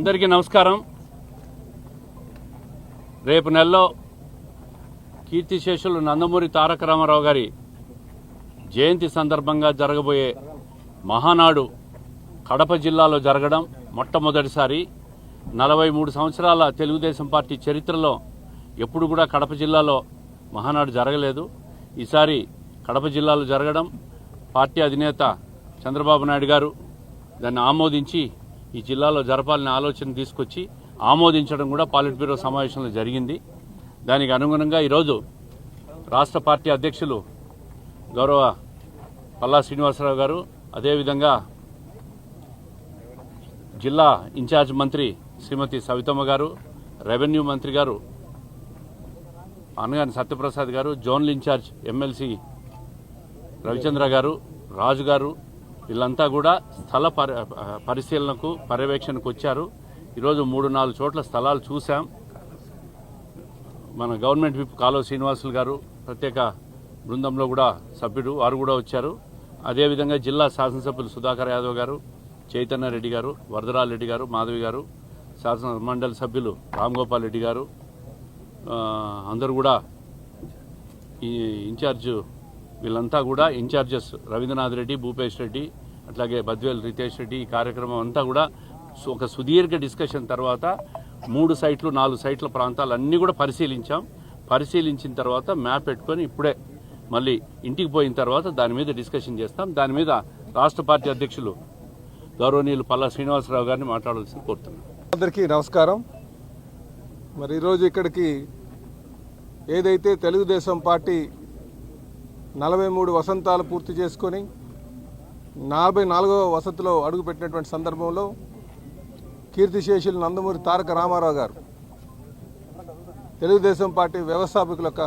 అందరికీ నమస్కారం. రేపు నెలలో కీర్తిశేషులు నందమూరి తారక రామారావు గారి జయంతి సందర్భంగా జరగబోయే మహానాడు కడప జిల్లాలో జరగడం మొట్టమొదటిసారి. నలభై మూడు సంవత్సరాల తెలుగుదేశం పార్టీ చరిత్రలో ఎప్పుడు కూడా కడప జిల్లాలో మహానాడు జరగలేదు. ఈసారి కడప జిల్లాలో జరగడం పార్టీ అధినేత చంద్రబాబు నాయుడు గారు దాన్ని ఆమోదించి ఈ జిల్లాలో జరపాలనే ఆలోచన తీసుకొచ్చి ఆమోదించడం కూడా పాలిట్ బ్యూరో సమావేశంలో జరిగింది. దానికి అనుగుణంగా ఈరోజు రాష్ట్ర పార్టీ అధ్యక్షులు గౌరవ పల్లా శ్రీనివాసరావు గారు అదేవిధంగా జిల్లా ఇన్ఛార్జ్ మంత్రి శ్రీమతి సవితమ్మ గారు రెవెన్యూ మంత్రి గారు అనగాని సత్యప్రసాద్ గారు జోన్ ఇన్ఛార్జ్ ఎమ్మెల్సీ రవిచంద్ర గారు రాజు గారు వీళ్ళంతా కూడా స్థల పరి పరిశీలనకు పర్యవేక్షణకు వచ్చారు. ఈరోజు మూడు నాలుగు చోట్ల స్థలాలు చూశాం. మన గవర్నమెంట్ విప్ కాలువ శ్రీనివాసులు గారు ప్రత్యేక బృందంలో కూడా సభ్యుడు వారు కూడా వచ్చారు. అదేవిధంగా జిల్లా శాసనసభ్యులు సుధాకర్ యాదవ్ గారు చైతన్య రెడ్డి గారు వరదరాల్ రెడ్డి గారు మాధవి గారు శాసన మండలి సభ్యులు రామ్ గోపాల్ రెడ్డి గారు అందరు అందరూ కూడా ఈ ఇన్ఛార్జ్ వీళ్ళంతా కూడా ఇన్ఛార్జెస్ రవీంద్రనాథ్ రెడ్డి భూపేష్ రెడ్డి అట్లాగే బద్వేల్ రితేష్ రెడ్డి ఈ కార్యక్రమం అంతా కూడా సు- ఒక సుదీర్ఘ డిస్కషన్ తర్వాత మూడు సైట్లు నాలుగు సైట్ల ప్రాంతాలు అన్నీ కూడా పరిశీలించాం. పరిశీలించిన తర్వాత మ్యాప్ పెట్టుకొని ఇప్పుడే మళ్ళీ ఇంటికి పోయిన తర్వాత దాని మీద డిస్కషన్ చేస్తాం. దాని మీద రాష్ట్ర పార్టీ అధ్యక్షులు గౌరవనీయులు పల్లా శ్రీనివాసరావు గారిని మాట్లాడాల్సింది కోరుతున్నాను అందరికీ నమస్కారం. మరి ఈరోజు ఇక్కడికి ఏదైతే తెలుగుదేశం పార్టీ నలభై మూడు వసంతాలు పూర్తి చేసుకొని నలభై నాలుగవ వసతిలో అడుగుపెట్టినటువంటి సందర్భంలో కీర్తిశేషులు నందమూరి తారక రామారావు గారు తెలుగుదేశం పార్టీ వ్యవస్థాపకుల యొక్క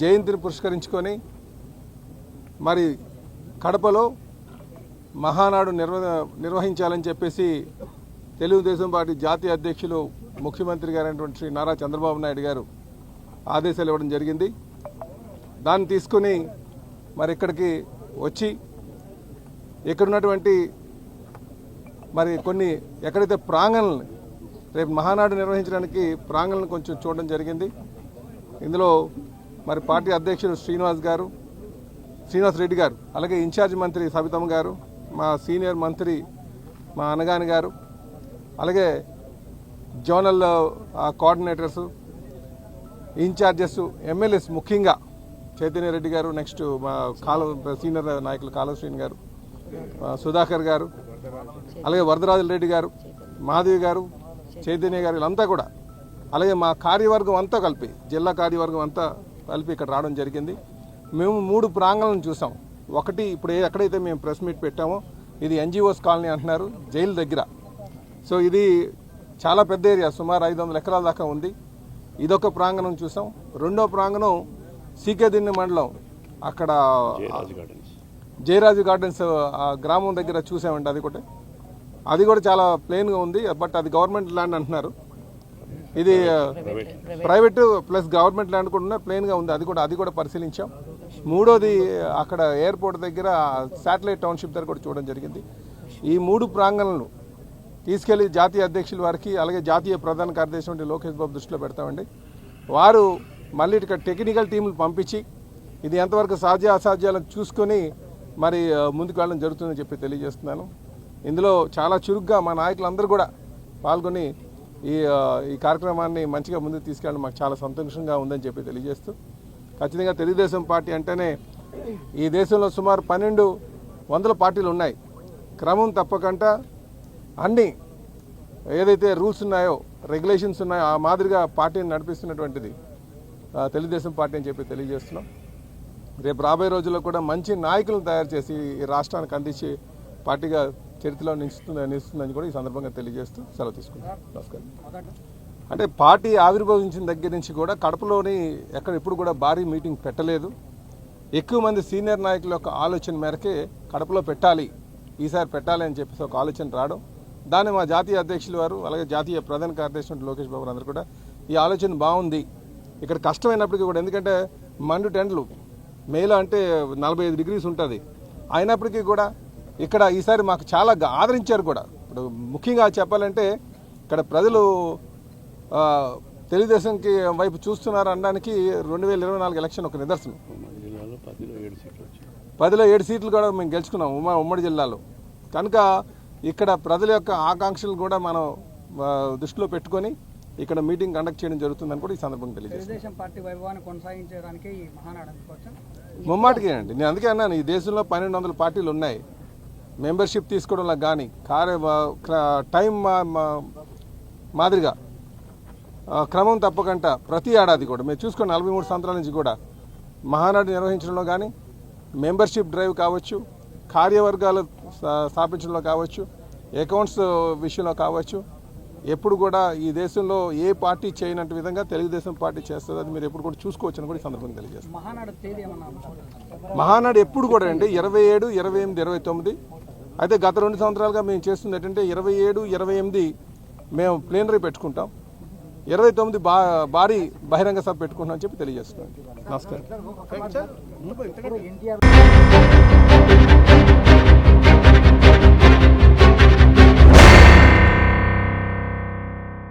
జయంతిని పురస్కరించుకొని మరి కడపలో మహానాడు నిర్వ నిర్వహించాలని చెప్పేసి తెలుగుదేశం పార్టీ జాతీయ అధ్యక్షులు ముఖ్యమంత్రి గారైనటువంటి శ్రీ నారా చంద్రబాబు నాయుడు గారు ఆదేశాలు ఇవ్వడం జరిగింది. దాన్ని తీసుకుని మరి ఇక్కడికి వచ్చి ఇక్కడ ఉన్నటువంటి మరి కొన్ని ఎక్కడైతే ప్రాంగణలు రేపు మహానాడు నిర్వహించడానికి ప్రాంగణలను కొంచెం చూడడం జరిగింది. ఇందులో మరి పార్టీ అధ్యక్షుడు శ్రీనివాస్ గారు శ్రీనివాస్ రెడ్డి గారు అలాగే ఇన్ఛార్జ్ మంత్రి సబితమ్మ గారు మా సీనియర్ మంత్రి మా అనగాని గారు అలాగే జోనల్ ఆ, కోఆర్డినేటర్స్ ఇన్ఛార్జెస్ ఎమ్మెల్యేస్ ముఖ్యంగా చైతన్య రెడ్డి గారు నెక్స్ట్ మా కాలువ సీనియర్ నాయకులు కాలువ శ్రీని గారు సుధాకర్ గారు అలాగే వరదరాజుల రెడ్డి గారు మాధవి గారు చైతన్య గారు వీళ్ళంతా కూడా. అలాగే మా కార్యవర్గం అంతా కలిపి జిల్లా కార్యవర్గం అంతా కలిపి ఇక్కడ రావడం జరిగింది. మేము మూడు ప్రాంగణాలను చూసాం. ఒకటి ఇప్పుడు ఎక్కడైతే మేము ప్రెస్ మీట్ పెట్టామో ఇది ఎన్జిఓస్ కాలనీ అంటున్నారు జైలు దగ్గర. సో ఇది చాలా పెద్ద ఏరియా సుమారు ఐదు వందల ఎకరాల దాకా ఉంది. ఇదొక ప్రాంగణం చూసాం. రెండో ప్రాంగణం సీకేదిన్నె మండలం అక్కడ జయరాజు గార్డెన్స్ ఆ గ్రామం దగ్గర చూసామండి అది కూడా. అది కూడా చాలా ప్లెయిన్గా ఉంది బట్ అది గవర్నమెంట్ ల్యాండ్ అంటున్నారు. ఇది ప్రైవేట్ ప్లస్ గవర్నమెంట్ ల్యాండ్ కూడా ఉన్నాయి ప్లెయిన్గా ఉంది. అది కూడా అది కూడా పరిశీలించాం. మూడోది అక్కడ ఎయిర్పోర్ట్ దగ్గర శాటిలైట్ టౌన్షిప్ దగ్గర కూడా చూడడం జరిగింది. ఈ మూడు ప్రాంగణాలను తీసుకెళ్ళి జాతీయ అధ్యక్షుల వారికి అలాగే జాతీయ ప్రధాన కార్యదర్శి వంటి లోకేష్ బాబు దృష్టిలో పెడతామండి. వారు మళ్ళీ ఇక్కడ టెక్నికల్ టీంలు పంపించి ఇది ఎంతవరకు సాధ్య అసాధ్యాలను చూసుకొని మరి ముందుకు వెళ్ళడం జరుగుతుందని చెప్పి తెలియజేస్తున్నాను. ఇందులో చాలా చురుగ్గా మా నాయకులందరూ కూడా పాల్గొని ఈ ఈ కార్యక్రమాన్ని మంచిగా ముందుకు తీసుకెళ్ళడం మాకు చాలా సంతోషంగా ఉందని చెప్పి తెలియజేస్తూ ఖచ్చితంగా తెలుగుదేశం పార్టీ అంటేనే ఈ దేశంలో సుమారు పన్నెండు వందల పార్టీలు ఉన్నాయి. క్రమం తప్పకుండా అన్నీ ఏదైతే రూల్స్ ఉన్నాయో రెగ్యులేషన్స్ ఉన్నాయో ఆ మాదిరిగా పార్టీని నడిపిస్తున్నటువంటిది తెలుగుదేశం పార్టీ అని చెప్పి తెలియజేస్తున్నాం. రేపు రాబోయే రోజుల్లో కూడా మంచి నాయకులను తయారు చేసి ఈ రాష్ట్రానికి అందించి పార్టీగా చరిత్రలో నిలుస్తుంది నిలుస్తుందని కూడా ఈ సందర్భంగా తెలియజేస్తూ సెలవు తీసుకున్నాను నమస్కారం. అంటే పార్టీ ఆవిర్భవించిన దగ్గర నుంచి కూడా కడపలోని ఎక్కడ ఎప్పుడు కూడా భారీ మీటింగ్ పెట్టలేదు. ఎక్కువ మంది సీనియర్ నాయకుల యొక్క ఆలోచన మేరకే కడపలో పెట్టాలి ఈసారి పెట్టాలి అని చెప్పేసి ఒక ఆలోచన రావడం. దాన్ని మా జాతీయ అధ్యక్షులు వారు అలాగే జాతీయ ప్రధాన కార్యదర్శి లోకేష్ బాబు అందరూ కూడా ఈ ఆలోచన బాగుంది. ఇక్కడ కష్టమైనప్పటికీ కూడా ఎందుకంటే మండు టెండ్లు మేలో అంటే నలభై ఐదు డిగ్రీస్ ఉంటుంది. అయినప్పటికీ కూడా ఇక్కడ ఈసారి మాకు చాలా ఆదరించారు కూడా. ఇప్పుడు ముఖ్యంగా చెప్పాలంటే ఇక్కడ ప్రజలు తెలుగుదేశంకి వైపు చూస్తున్నారు అనడానికి రెండు వేల ఇరవై నాలుగు ఎలక్షన్ ఒక నిదర్శనం. పదిలో ఏడు సీట్లు కూడా మేము గెలుచుకున్నాం ఉమ్మా ఉమ్మడి జిల్లాలో. కనుక ఇక్కడ ప్రజల యొక్క ఆకాంక్షలు కూడా మనం దృష్టిలో పెట్టుకొని ఇక్కడ మీటింగ్ కండక్ట్ చేయడం జరుగుతుందని కూడా ఈ సందర్భంగా తెలియజేస్తాం పార్టీ వైభవాన్ని కొనసాగించడానికి ఈ మహానాడు ముమ్మాటికి అండి నేను అందుకే అన్నాను ఈ దేశంలో పన్నెండు వందల పార్టీలు ఉన్నాయి. మెంబర్షిప్ తీసుకోవడంలో కానీ కార్య క్ర- టైం మా- మాదిరిగా క్రమం తప్పకుండా ప్రతి ఏడాది కూడా మీరు చూసుకుని నలభై మూడు సంవత్సరాల నుంచి కూడా మహానాడు నిర్వహించడంలో కానీ మెంబర్షిప్ డ్రైవ్ కావచ్చు కార్యవర్గాలు స్థాపించడంలో కావచ్చు అకౌంట్స్ విషయంలో కావచ్చు ఎప్పుడు కూడా ఈ దేశంలో ఏ పార్టీ చేయనట్టు విధంగా తెలుగుదేశం పార్టీ చేస్తుంది అది మీరు ఎప్పుడు కూడా చూసుకోవచ్చు అని కూడా ఈ సందర్భంగా తెలియజేస్తాం. మహానాడు ఎప్పుడు కూడా అండి ఇరవై ఏడు ఇరవై ఎనిమిది ఇరవై తొమ్మిది. అయితే గత రెండు సంవత్సరాలుగా మేము చేస్తుంది ఏంటంటే ఇరవై ఏడు ఇరవై ఎనిమిది మేము ప్లేనరీ పెట్టుకుంటాం. ఇరవై తొమ్మిది బా భారీ బహిరంగ సభ పెట్టుకుంటామని చెప్పి తెలియజేస్తున్నాం. నమస్కారం.